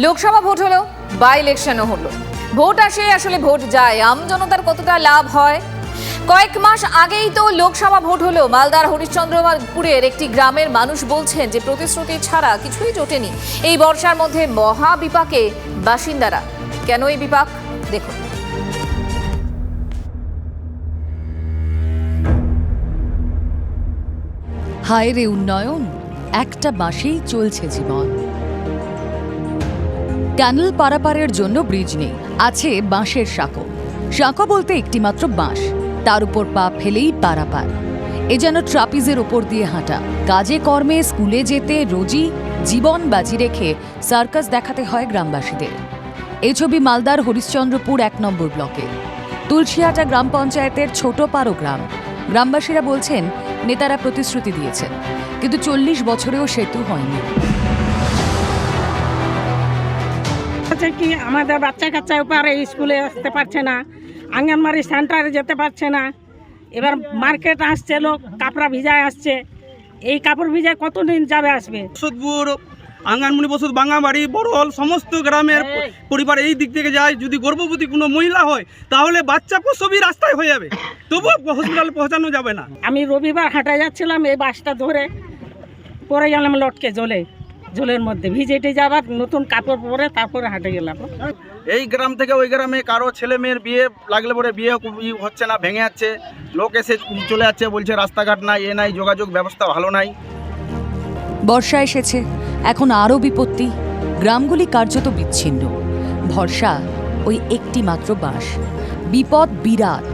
লোকসভা ভোট হলো বা ইলেকশনও হলো। ভোট আসে, আসলে ভোট যায়। আম জনতার কতটা লাভ হয়? কয়েক মাস আগেই তো লোকসভা ভোট হলো। মালদার হরিশ্চন্দ্রপুরের একটি গ্রামের মানুষ বলছেন যে প্রতিশ্রুতি ছাড়া কিছুই জোটেনি। এই বর্ষার মধ্যে মহা বিপাকে বাসিন্দারা। কেন এই বিপাক? দেখুন। হায় রে উন্নয়ন! একটা বাঁশেই চলছে জীবন। ক্যানেল পারাপারের জন্য ব্রিজ নেই, আছে বাঁশের সাঁকো। সাঁকো বলতে একটিমাত্র বাঁশ, তার উপর পা ফেলেই পারাপার। এ যেন ট্রাপিজের ওপর দিয়ে হাঁটা। কাজে কর্মে স্কুলে যেতে রোজই জীবন বাজি রেখে সার্কাস দেখাতে হয় গ্রামবাসীদের। এই ছবি মালদার হরিশ্চন্দ্রপুর এক নম্বর ব্লকে। তুলসিয়াটা গ্রাম পঞ্চায়েতের ছোট পারো গ্রাম। গ্রামবাসীরা বলছেন, নেতারা প্রতিশ্রুতি দিয়েছেন, কিন্তু চল্লিশ বছরেও সেতু হয়নি। হচ্ছে কি? আমাদের বাচ্চা কাচ্চা পারে স্কুলে আসতে পারছে না। আঙ্গনবাড়ি সেন্টারে যেতে পারছে না। এবার মার্কেট আসছে লোক কাপড়া ভিজায় আসছে। এই কাপড় ভিজায় কতদিন যাবে আসবে? বসতপুর আঙ্গানমণি বসত বাঙাবাড়ি বড়ল সমস্ত গ্রামের পরিবার এই দিক থেকে যায়। যদি গর্ভবতী কোনো মহিলা হয় তাহলে বাচ্চা প্রসবই রাস্তায় হয়ে যাবে। তবুও হসপিটালে পৌঁছানো যাবে না। আমি রবিবার হাঁটা যাচ্ছিলাম এই বাসটা ধরে পরে গেলাম লটকে জলে। জলের মধ্যে ভিজেটে যাবার নতুন কাপড় পরে তারপরে হাঁটে গেলাম। এই গ্রাম থেকে ওই গ্রামে কারও ছেলে মেয়ের বিয়ে লাগলে পরে বিয়ে হচ্ছে না ভেঙে যাচ্ছে। লোক এসে চলে যাচ্ছে বলছে রাস্তাঘাট নাই এ নাই যোগাযোগ ব্যবস্থা ভালো নাই। বর্ষা এসেছে এখন আরও বিপত্তি। গ্রামগুলি কার্যত বিচ্ছিন্ন। ভরসা ওই একটি মাত্র বাঁশ। বিপদ বিরাট।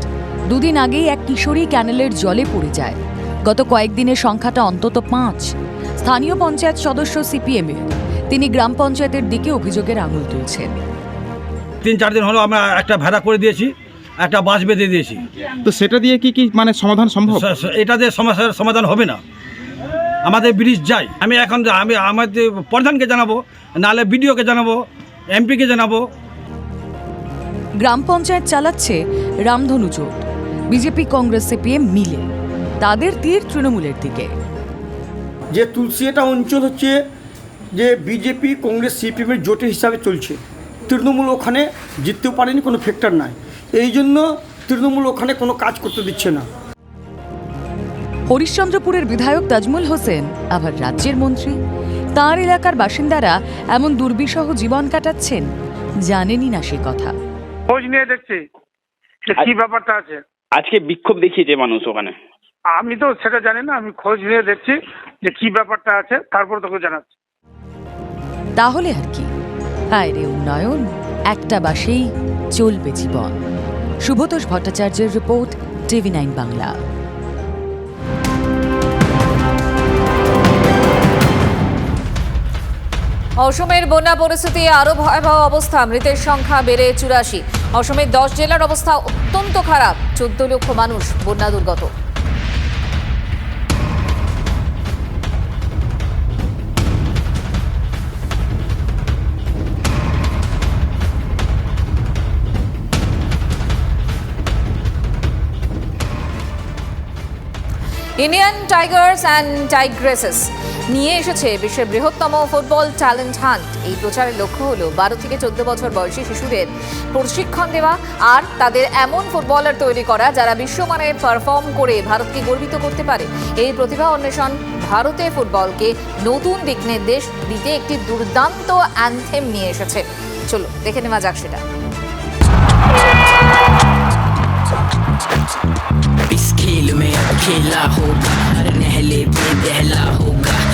দুদিন আগেই এক কিশোরী ক্যানেলের জলে পড়ে যায়। গত কয়েকদিনের সংখ্যাটা অন্তত পাঁচ। স্থানীয় পঞ্চায়েত সদস্য সিপিএমের তিনি গ্রাম পঞ্চায়েতের দিকে অভিযোগের আঙুল তুলছেন। তিন চার দিন হলো আমরা একটা ভেড়া করে দিয়েছি একটা বাঁশ বেঁধে দিয়েছি। তো সেটা দিয়ে কি কি মানে সমাধান সম্ভব? এটা দিয়ে সমস্যার সমাধান হবে না। আমাদের ব্রিজ যাই আমি এখন আমি আমাদের প্রধানকে জানাব নাহলে বিডিওকে জানাব এমপিকে জানাব। গ্রাম পঞ্চায়েত চালাচ্ছে রামধনু জোট বিজেপি কংগ্রেস সিপিএম মিলে। তাদের তীর তৃণমূলের দিকে। যে তুলসিয়াটা অঞ্চল হচ্ছে যে বিজেপি কংগ্রেস সিপিএমের জোটের হিসাবে চলছে। তৃণমূল ওখানে জিততেও পারেনি কোনো ফ্যাক্টর নাই। এই জন্য তৃণমূল ওখানে কোনো কাজ করতে দিচ্ছে না। হরিশ্চন্দ্রপুরের বিধায়ক তাজমুল হোসেন আবার রাজ্যের মন্ত্রী। তার এলাকার বাসিন্দারা এমন দুর্বিষহ জীবন কাটাচ্ছেন জানেনই না সে কথা। খোঁজ নিয়ে দেখছি কি ব্যাপারটা আছে। আজকে বিক্ষোভ দেখিয়েছে মানুষ ওখানে। আমি তো সেটা জানি না আমি খোঁজ নিয়ে দেখছি। যে কি ব্যাপারটা আছে তারপর তোকে জানাচ্ছি। তাহলে আর কি। হায় রে উন্নয়ন একটা বাসেই চলবে জীবন। শুভতোষ ভট্টাচার্যের রিপোর্ট টিভি নাইন বাংলা। অসমের বন্যা পরিস্থিতি আরও ভয়াবহ অবস্থা মৃতের সংখ্যা বেড়ে চুরাশি। অসমের দশ জেলার অবস্থা অত্যন্ত খারাপ। চোদ্দ লক্ষ মানুষ বন্যা দুর্গত। ইন্ডিয়ান টাইগার্স অ্যান্ড টাইগ্রেসেস নিয়ে এসেছে বিশ্বের বৃহত্তম ফুটবল ট্যালেন্ট হান্ট এই প্রচারের লক্ষ্য হলো বারো থেকে চোদ্দ বছর বয়সী শিশুদের প্রশিক্ষণ দেওয়া আর তাদের এমন ফুটবলার তৈরি করা যারা বিশ্বমানের পারফর্ম করে ভারতকে গর্বিত করতে পারে। এই প্রতিভা অন্বেষণ ভারতে ফুটবলকে নতুন দিক নির্দেশ দিতে একটি দুর্দান্ত অ্যান্থেম নিয়ে এসেছে। চলো দেখে নেওয়া যাক সেটা। खेल होगा हर नहले पे दहला होगा।